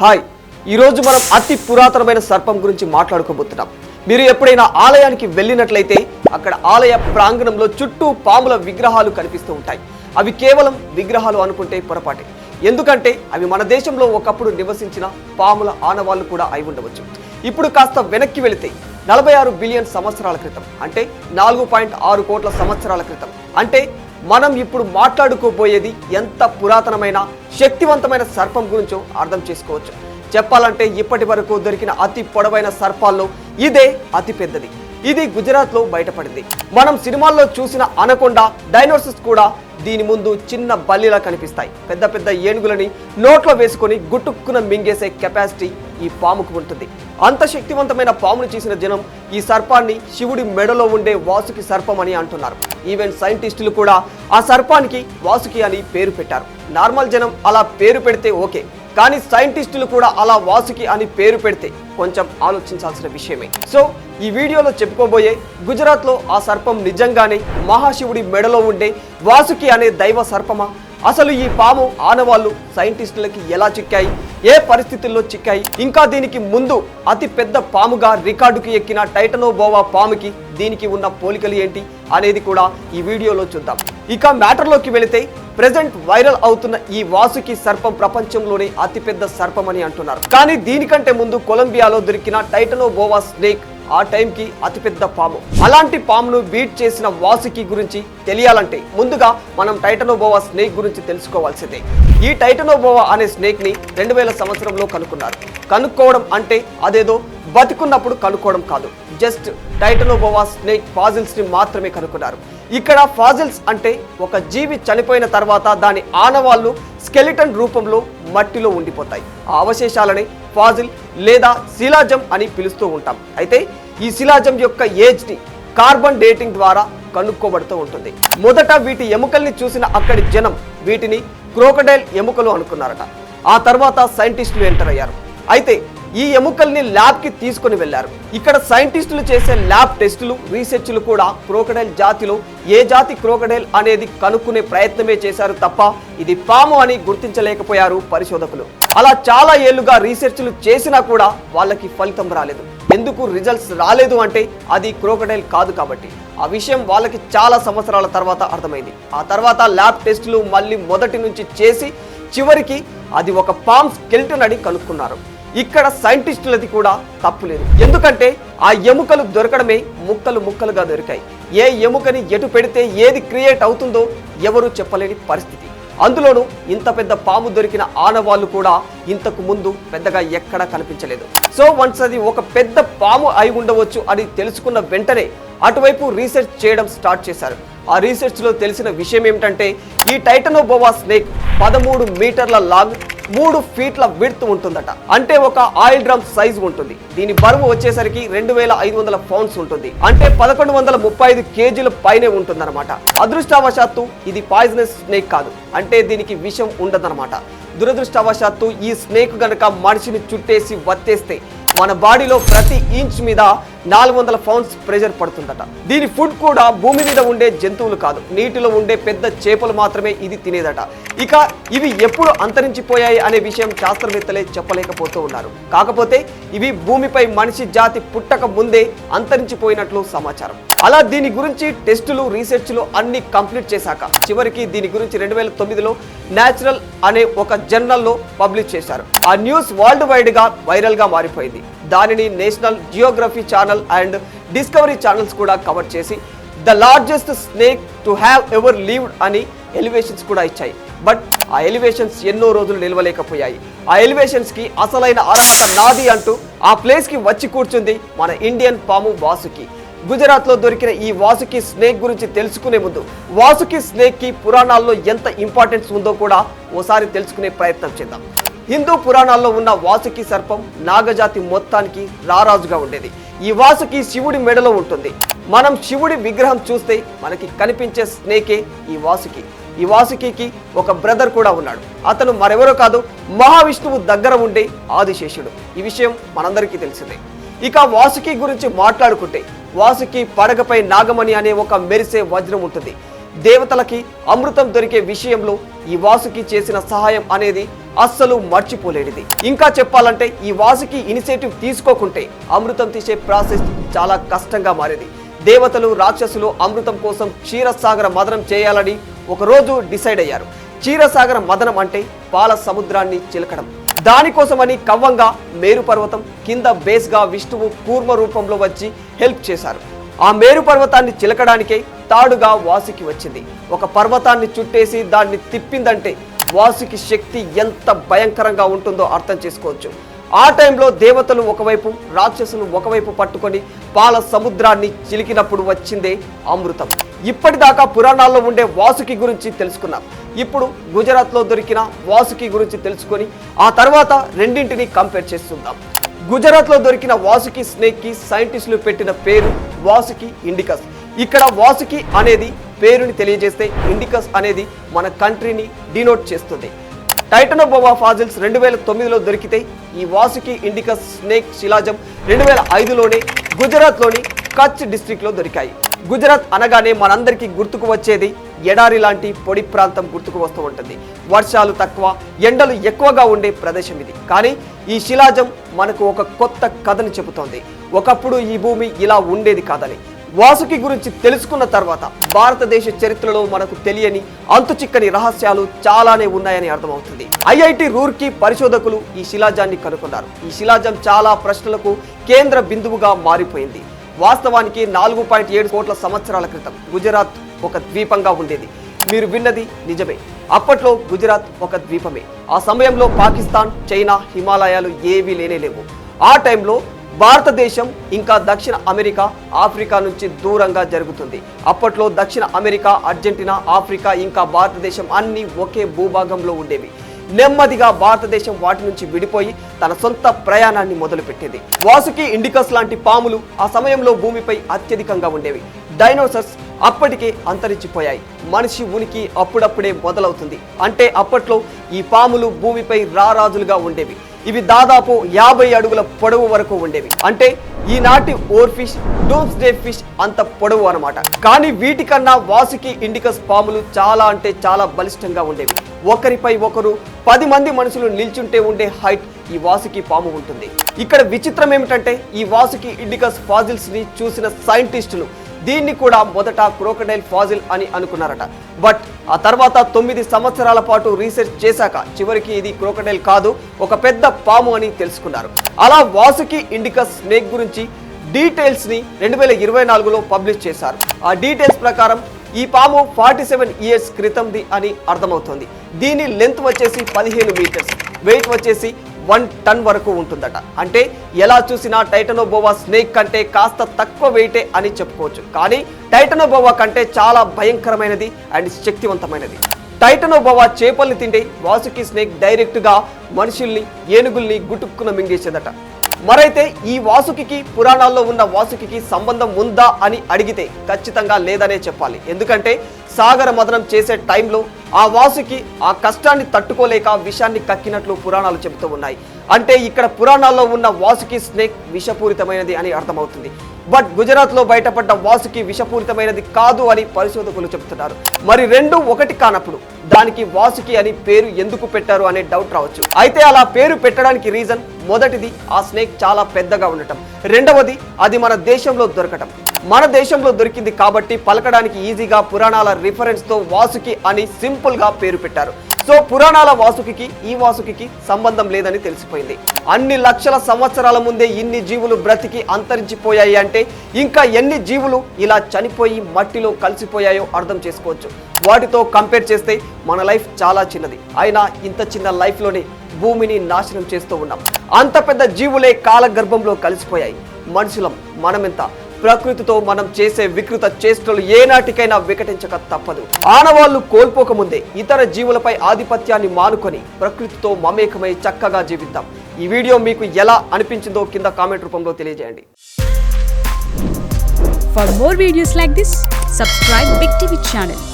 Hi. ఈరోజు మనం అతి పురాతనమైన సర్పం గురించి మాట్లాడుకోబోతున్నాం. మీరు ఎప్పుడైనా ఆలయానికి వెళ్ళినట్లయితే అక్కడ ఆలయ ప్రాంగణంలో చుట్టూ పాముల విగ్రహాలు కనిపిస్తూ ఉంటాయి. అవి కేవలం విగ్రహాలు అనుకుంటే పొరపాటే. ఎందుకంటే అవి మన దేశంలో ఒకప్పుడు నివసించిన పాముల ఆనవాళ్ళు కూడా అయి ఉండవచ్చు. ఇప్పుడు కాస్త వెనక్కి వెళితే నలభై ఆరు బిలియన్ సంవత్సరాల క్రితం అంటే నాలుగు పాయింట్ ఆరు కోట్ల సంవత్సరాల క్రితం. అంటే మనం ఇప్పుడు మాట్లాడుకోబోయేది ఎంత పురాతనమైన శక్తివంతమైన సర్పం గురించో అర్థం చేసుకోవచ్చు. చెప్పాలంటే ఇప్పటి వరకు దొరికిన అతి పొడవైన సర్పాల్లో ఇదే అతి పెద్దది. ఇది గుజరాత్లో బయటపడింది. మనం సినిమాల్లో చూసిన అనకొండ డైనోసర్స్ కూడా దీని ముందు చిన్న బల్లిలా కనిపిస్తాయి. పెద్ద పెద్ద ఏనుగులని నోట్లో వేసుకొని గుట్టుక్కున మింగేసే కెపాసిటీ ఈ పాముకు ఉంటుంది. అంత శక్తివంతమైన పామును చేసిన జనం ఈ సర్పాన్ని శివుడి మెడలో ఉండే వాసుకి సర్పం అని అంటున్నారు. ఈవెన్ సైంటిస్టులు కూడా ఆ సర్పానికి వాసుకి అని పేరు పెట్టారు. నార్మల్ జనం అలా పేరు పెడితే ఓకే కానీ సైంటిస్టులు కూడా అలా వాసుకి అని పేరు పెడితే కొంచెం ఆలోచించాల్సిన విషయమే. సో ఈ వీడియోలో చెప్పుకోబోయే గుజరాత్లో ఆ సర్పం నిజంగానే మహాశివుడి మెడలో ఉండే వాసుకి అనే దైవ సర్పమా? అసలు ఈ పాము ఆనవాళ్ళు సైంటిస్టులకి ఎలా చిక్కాయి? ఏ పరిస్థితుల్లో చిక్కాయి? ఇంకా దీనికి ముందు అతి పెద్ద పాముగా రికార్డుకి ఎక్కిన టైటనోబోవా పాముకి దీనికి ఉన్న పోలికలు ఏంటి అనేది కూడా ఈ వీడియోలో చూద్దాం. ఇక మ్యాటర్లోకి వెళితే ప్రెసెంట్ వైరల్ అవుతున్న ఈ వాసుకి సర్పం ప్రపంచంలోనే అతిపెద్ద సర్పం అని అంటున్నారు. కానీ దీనికంటే ముందు కొలంబియాలో దొరికిన టైటనోబోవా స్నేక్ ఆ టైంకి అతిపెద్ద పాము. అలాంటి పామును బీట్ చేసిన వాసుకి గురించి తెలియాలంటే ముందుగా మనం టైటనోబోవా స్నేక్ గురించి తెలుసుకోవాల్సిందే. ఈ టైటనోబోవా అనే స్నేక్ని రెండు వేల సంవత్సరంలో కనుక్కున్నారు. కనుక్కోవడం అంటే అదేదో బతికున్నప్పుడు కనుక్కోవడం కాదు. జస్ట్ టైటనోబోవా స్నేక్ ఫాజిల్స్ని మాత్రమే కనుక్కున్నారు. ఇక్కడ ఫాజిల్స్ అంటే ఒక జీవి చనిపోయిన తర్వాత దాని ఆనవాళ్ళు స్కెలిటన్ రూపంలో మట్టిలో ఉండిపోతాయి. ఆ అవశేషాలని ఫాజిల్ లేదా శిలాజం అని పిలుస్తూ ఉంటాం. అయితే ఈ శిలాజం యొక్క ఏజ్ని కార్బన్ డేటింగ్ ద్వారా కనుక్కోబడుతూ ఉంటుంది. మొదట వీటి ఎముకల్ని చూసిన అక్కడి జనం వీటిని క్రోకడైల్ ఎముకలు అనుకున్నారట. ఆ తర్వాత సైంటిస్టులు ఎంటర్ అయ్యారు. అయితే ఈ ఎముకల్ని ల్యాబ్కి తీసుకొని వెళ్ళారు ఇక్కడ సైంటిస్టులు చేసే ల్యాబ్ టెస్టులు రీసెర్చ్లు కూడా క్రోకడైల్ జాతిలో ఏ జాతి క్రోకడైల్ అనేది కనుక్కునే ప్రయత్నమే చేశారు తప్ప ఇది పాము అని గుర్తించలేకపోయారు పరిశోధకులు. అలా చాలా ఏళ్ళుగా రీసెర్చ్లు చేసినా కూడా వాళ్ళకి ఫలితం రాలేదు. ఎందుకు రిజల్ట్స్ రాలేదు అంటే అది క్రోకడైల్ కాదు కాబట్టి. ఆ విషయం వాళ్ళకి చాలా సంవత్సరాల తర్వాత అర్థమైంది. ఆ తర్వాత ల్యాబ్ టెస్టులు మళ్ళీ మొదటి నుంచి చేసి చివరికి అది ఒక పామ్ స్కెల్టన్ అని కనుక్కున్నారు. ఇక్కడ సైంటిస్టులది కూడా తప్పులేదు ఎందుకంటే ఆ ఎముకలు దొరకడమే ముక్కలు ముక్కలుగా దొరికాయి. ఏ ఎముకని ఎటు పెడితే ఏది క్రియేట్ అవుతుందో ఎవరూ చెప్పలేని పరిస్థితి. అందులోనూ ఇంత పెద్ద పాము దొరికిన ఆనవాళ్ళు కూడా ఇంతకు ముందు పెద్దగా ఎక్కడా కనిపించలేదు. సో వన్స్ అది ఒక పెద్ద పాము అయి ఉండవచ్చు అని తెలుసుకున్న వెంటనే అటువైపు రీసెర్చ్ చేయడం స్టార్ట్ చేశారు. ఆ రీసెర్చ్లో తెలిసిన విషయం ఏమిటంటే ఈ టైటనోబోవా స్నేక్ పదమూడు మీటర్ల లాంగ్ మూడు ఫీట్ల విడ్త్ ఉంటుందట. అంటే ఒక ఆయిల్ డ్రమ్ సైజ్ ఉంటుంది. దీని బరువు వచ్చేసరికి రెండు వేల ఐదు వందల పౌండ్స్ ఉంటుంది. అంటే పదకొండు వందల ముప్పై ఐదు కేజీల పైనే ఉంటుందన్నమాట. అదృష్టవశాత్తు ఇది పాయిజనస్ స్నేక్ కాదు. అంటే దీనికి విషం ఉండదన్నమాట. దురదృష్టవశాత్తు ఈ స్నేక్ గనక మనిషిని చుట్టేసి వత్తేస్తే మన బాడీలో ప్రతి ఇంచ్ మీద నాలుగు వందల పౌండ్స్ ప్రెజర్ పడుతుందట. దీని ఫుడ్ కూడా భూమి మీద ఉండే జంతువులు కాదు. నీటిలో ఉండే పెద్ద చేపలు మాత్రమే ఇది తినేదట. ఇక ఇవి ఎప్పుడు అంతరించిపోయాయి అనే విషయం శాస్త్రవేత్తలే చెప్పలేకపోతూ ఉన్నారు. కాకపోతే ఇవి భూమిపై మనిషి జాతి పుట్టక ముందే అంతరించిపోయినట్లు సమాచారం. అలా దీని గురించి టెస్టులు రీసెర్చ్లు అన్ని కంప్లీట్ చేశాక చివరికి దీని గురించి రెండు వేల తొమ్మిదిలో న్యాచురల్ అనే ఒక జర్నల్లో పబ్లిష్ చేశారు. ఆ న్యూస్ వరల్డ్ వైడ్గా వైరల్గా మారిపోయింది. దానిని national geography channel and discovery channels కూడా కవర్ చేసి the largest snake to have ever lived అని ఎలివేషన్స్ కూడా ఇచ్చాయి. బట్ ఆ ఎలివేషన్స్ ఎన్నో రోజులు నిలవలేకపోయాయి. ఆ ఎలివేషన్స్కి అసలైన అర్హత నాది అంటూ ఆ ప్లేస్కి వచ్చి కూర్చుంది మన ఇండియన్ పాము వాసుకి. గుజరాత్లో దొరికిన ఈ వాసుకి స్నేక్ గురించి తెలుసుకునే ముందు వాసుకి స్నేక్కి పురాణాల్లో ఎంత ఇంపార్టెన్స్ ఉందో కూడా ఓసారి తెలుసుకునే ప్రయత్నం చేద్దాం. హిందూ పురాణాల్లో ఉన్న వాసుకి సర్పం నాగజాతి మొత్తానికి రారాజుగా ఉండేది. ఈ వాసుకి శివుడి మెడలో ఉంటుంది. మనం శివుడి విగ్రహం చూస్తే మనకి కనిపించే స్నేకే ఈ వాసుకి. ఈ వాసుకి ఒక బ్రదర్ కూడా ఉన్నాడు. అతను మరెవరో కాదు మహావిష్ణువు దగ్గర ఉండే ఆదిశేషుడు. ఈ విషయం మనందరికీ తెలిసిందే. ఇక వాసుకి గురించి మాట్లాడుకుంటే వాసుకి పడగపై నాగమణి అనే ఒక మెరిసే వజ్రం ఉంటుంది. దేవతలకి అమృతం దొరికే విషయంలో ఈ వాసుకి చేసిన సహాయం అనేది అస్సలు మర్చిపోలేనిది. ఇంకా చెప్పాలంటే ఈ వాసుకి ఇనిషియేటివ్ తీసుకోకుంటే అమృతం తీసే ప్రాసెస్ చాలా కష్టంగా మారేది. దేవతలు రాక్షసులు అమృతం కోసం క్షీరసాగర మదనం చేయాలని ఒకరోజు డిసైడ్ అయ్యారు. క్షీరసాగర మదనం అంటే పాల సముద్రాన్ని చిలకడం. దానికోసమని కవ్వంగా మేరు పర్వతం కింద బేస్గా విష్ణువు కూర్మ రూపంలో వచ్చి హెల్ప్ చేశారు. ఆ మేరు పర్వతాన్ని చిలకడానికే తాడుగా వాసుకి వచ్చింది. ఒక పర్వతాన్ని చుట్టేసి దాన్ని తిప్పిందంటే వాసుకి శక్తి ఎంత భయంకరంగా ఉంటుందో అర్థం చేసుకోవచ్చు. ఆ టైంలో దేవతలు ఒకవైపు రాక్షసులు ఒకవైపు పట్టుకొని పాల సముద్రాన్ని చిలికినప్పుడు వచ్చిందే అమృతం. ఇప్పటిదాకా పురాణాల్లో ఉండే వాసుకి గురించి తెలుసుకున్నాం. ఇప్పుడు గుజరాత్లో దొరికిన వాసుకి గురించి తెలుసుకొని ఆ తర్వాత రెండింటిని కంపేర్ చేస్తుందాం. గుజరాత్లో దొరికిన వాసుకి స్నేక్కి సైంటిస్టులు పెట్టిన పేరు వాసుకి ఇండికస్. ఇక్కడ వాసుకి అనేది పేరుని తెలియజేస్తే ఇండికస్ అనేది మన కంట్రీని డినోట్ చేస్తుంది. టైటనోబోవా ఫాజిల్స్ రెండు వేల తొమ్మిదిలో దొరికితే ఈ వాసుకి ఇండికస్ స్నేక్ శిలాజం రెండు వేల ఐదులోనే గుజరాత్లోని కచ్ డిస్ట్రిక్ట్లో దొరికాయి. గుజరాత్ అనగానే మనందరికీ గుర్తుకు వచ్చేది ఎడారి లాంటి పొడి ప్రాంతం గుర్తుకు వస్తూ ఉంటుంది. వర్షాలు తక్కువ ఎండలు ఎక్కువగా ఉండే ప్రదేశం ఇది. కానీ ఈ శిలాజం మనకు ఒక కొత్త కథను చెబుతోంది. ఒకప్పుడు ఈ భూమి ఇలా ఉండేది కాదని. వాసుకి గురించి తెలుసుకున్న తర్వాత భారతదేశ చరిత్రలో మనకు తెలియని అంతుచిక్కని రహస్యాలు చాలానే ఉన్నాయని అర్థమవుతుంది. ఐఐటి రూర్కీ పరిశోధకులు ఈ శిలాజాన్ని కనుగొన్నారు. ఈ శిలాజం చాలా ప్రశ్నలకు కేంద్ర బిందువుగా మారిపోయింది. వాస్తవానికి నాలుగు పాయింట్ ఏడు కోట్ల సంవత్సరాల క్రితం గుజరాత్ ఒక ద్వీపంగా ఉండేది. మీరు విన్నది నిజమే. అప్పట్లో గుజరాత్ ఒక ద్వీపమే. ఆ సమయంలో పాకిస్తాన్ చైనా హిమాలయాలు ఏవీ లేనే లేవు. ఆ టైంలో భారతదేశం ఇంకా దక్షిణ అమెరికా ఆఫ్రికా నుంచి దూరంగా జరుగుతుంది. అప్పట్లో దక్షిణ అమెరికా అర్జెంటీనా ఆఫ్రికా ఇంకా భారతదేశం అన్ని ఒకే భూభాగంలో ఉండేవి. నెమ్మదిగా భారతదేశం వాటి నుంచి విడిపోయి తన సొంత ప్రయాణాన్ని మొదలుపెట్టేది. వాసుకి ఇండికస్ లాంటి పాములు ఆ సమయంలో భూమిపై అత్యధికంగా ఉండేవి. డైనోసర్స్ అప్పటికే అంతరించిపోయాయి. మనిషి ఉనికి అప్పుడప్పుడే మొదలవుతుంది. అంటే అప్పట్లో ఈ పాములు భూమిపై రారాజులుగా ఉండేవి. ఇవి దాదాపు యాభై అడుగుల పొడవు వరకు ఉండేవి. అంటే ఈనాటి or fish doomsday fish అంత పొడవు అనమాట కానీ వీటికన్నా వాసుకి ఇండికస్ పాములు చాలా అంటే చాలా బలిష్టంగా ఉండేవి. ఒకరిపై ఒకరు పది మంది మనుషులు నిల్చుంటే ఉండే హైట్ ఈ వాసుకి పాము ఉంటుంది. ఇక్కడ విచిత్రం ఏమిటంటే ఈ వాసుకి ఇండికస్ ఫాజిల్స్ని చూసిన సైంటిస్టులు దీన్ని కూడా మొదట క్రోకడైల్ ఫాజిల్ అని అనుకున్నారట. బట్ ఆ తర్వాత తొమ్మిది సంవత్సరాల పాటు రీసెర్చ్ చేశాక చివరికి ఇది క్రోకడైల్ కాదు ఒక పెద్ద పాము అని తెలుసుకున్నారు. అలా వాసుకి ఇండికస్ స్నేక్ గురించి డీటెయిల్స్ని రెండు వేల ఇరవై నాలుగులో పబ్లిష్ చేశారు. ఆ డీటెయిల్స్ ప్రకారం ఈ పాము ఫార్టీ సెవెన్ ఇయర్స్ క్రితంది అని అర్థమవుతుంది. దీని లెంత్ వచ్చేసి పదిహేను మీటర్స్. వెయిట్ వచ్చేసి వన్ టన్ వరకు ఉంటుందట. అంటే ఎలా చూసినా టైటనోబోవా స్నేక్ కంటే కాస్త తక్కువ వెయిటే అని చెప్పుకోవచ్చు. కానీ టైటనోబోవా కంటే చాలా భయంకరమైనది అండ్ శక్తివంతమైనది. టైటనోబోవా చేపల్ని తింటే వాసుకి స్నేక్ డైరెక్ట్గా మనుషుల్ని ఏనుగుల్ని గుటుక్కున మింగేసేదట. మరైతే ఈ వాసుకి పురాణాల్లో ఉన్న వాసుకి సంబంధం ఉందా అని అడిగితే ఖచ్చితంగా లేదనే చెప్పాలి. ఎందుకంటే సాగర మదనం చేసే టైంలో ఆ వాసుకి ఆ కష్టాన్ని తట్టుకోలేక విషాన్ని కక్కినట్లు పురాణాలు చెబుతూ ఉన్నాయి. అంటే ఇక్కడ పురాణాల్లో ఉన్న వాసుకి స్నేక్ విషపూరితమైనది అని అర్థమవుతుంది. బట్ గుజరాత్లో బయటపడ్డ వాసుకి విషపూరితమైనది కాదు అని పరిశోధకులు చెబుతున్నారు. మరి రెండు ఒకటి కానప్పుడు దానికి వాసుకి అని పేరు ఎందుకు పెట్టారు అనే డౌట్ రావచ్చు. అయితే అలా పేరు పెట్టడానికి రీజన్ మొదటిది ఆ స్నేక్ చాలా పెద్దగా ఉండటం. రెండవది అది మన దేశంలో దొరకటం. మన దేశంలో దొరికింది కాబట్టి పలకడానికి ఈజీగా పురాణాల రిఫరెన్స్తో వాసుకి అని సిమ్ గా పేరు పెట్టారు. సో పురాణాల వాసుకి ఈ వాసుకి సంబంధం లేదని తెలిసిపోయింది. అన్ని లక్షల సంవత్సరాల ముందే ఇన్ని జీవులు బ్రతికి అంతరించిపోయాయి అంటే ఇంకా ఎన్ని జీవులు ఇలా చనిపోయి మట్టిలో కలిసిపోయాయో అర్థం చేసుకోవచ్చు. వాటితో కంపేర్ చేస్తే మన లైఫ్ చాలా చిన్నది. అయినా ఇంత చిన్న లైఫ్లోనే భూమిని నాశనం చేస్తూ ఉన్నాం. అంత పెద్ద జీవులే కాలగర్భంలో కలిసిపోయాయి. మనుషులం మనమెంత? ప్రకృతితో మనం చేసే వికృత చేష్టలు ఏనాటికైనా వికటించక తప్పదు. ఆనవాళ్ళు కోల్పోకముందే ఇతర జీవులపై ఆధిపత్యాన్ని మానుకొని ప్రకృతితో మమేకమై చక్కగా జీవిద్దాం. ఈ వీడియో మీకు ఎలా అనిపించిందో కింద కామెంట్ రూపంలో తెలియజేయండి. For more videos like this subscribe Big TV channel